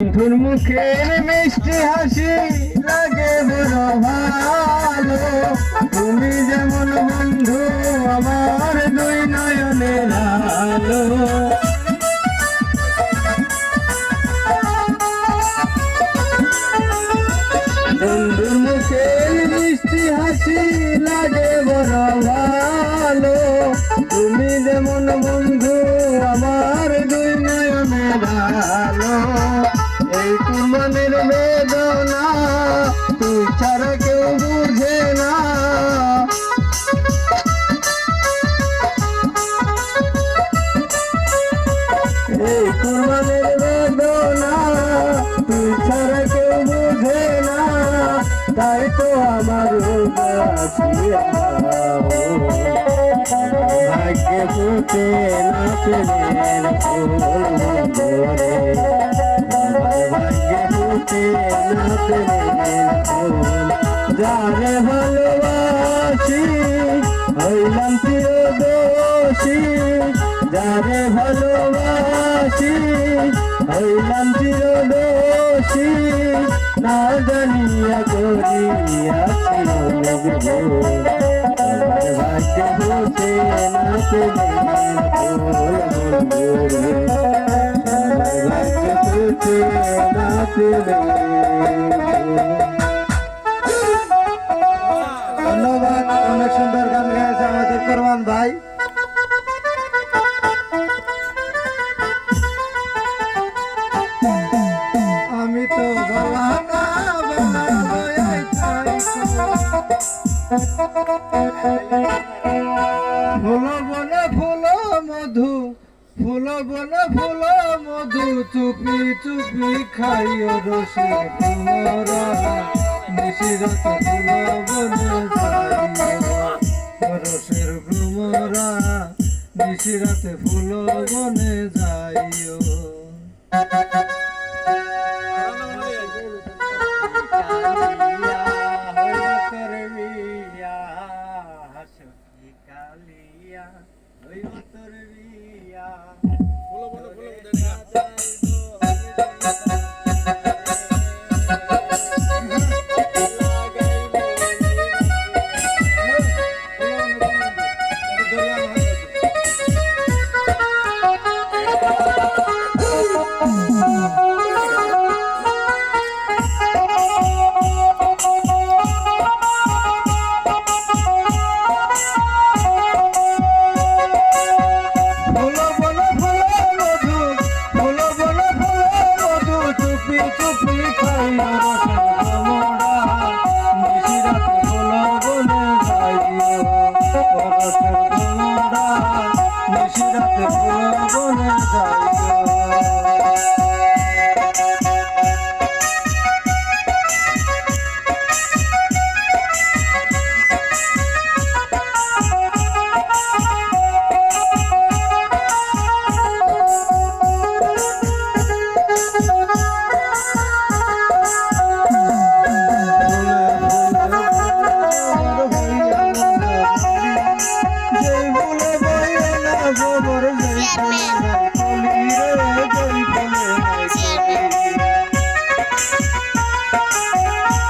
বন্ধুর মুখের মিষ্টি হাসি লাগে বড় ভালো। তুমি যেমন বন্ধু, আমার দুই নয়নের আলো। বন্ধুর মুখের মিষ্টি হাসি লাগে বড় ভালো। তুমি যেমন বন্ধু, আমার দুই নয়নের আলো। কুরবানির বেদনা, তুই ছাড়া কেউ বুঝে না। এই কুরবানির কেউ না। তাই তো আমার ভাগ্যে না যারে ভালোবাসি হইলাম চিরদোষী যারে ভালোবাসি হইলাম চিরদোষী না জানিয়া আমার ভাগ্যে বসে না ধন্যবাদ অনেক সুন্দর গান গেয়েছে আমাদের কোরবান ভাই। আমি তো বলা ফুল বনে ফুল মধু চুপি চুপি খাইও রসে নিশিরাত ফুল বনে রসের কুমরা নিশিরাতে ফুল বনে যাইও ফুল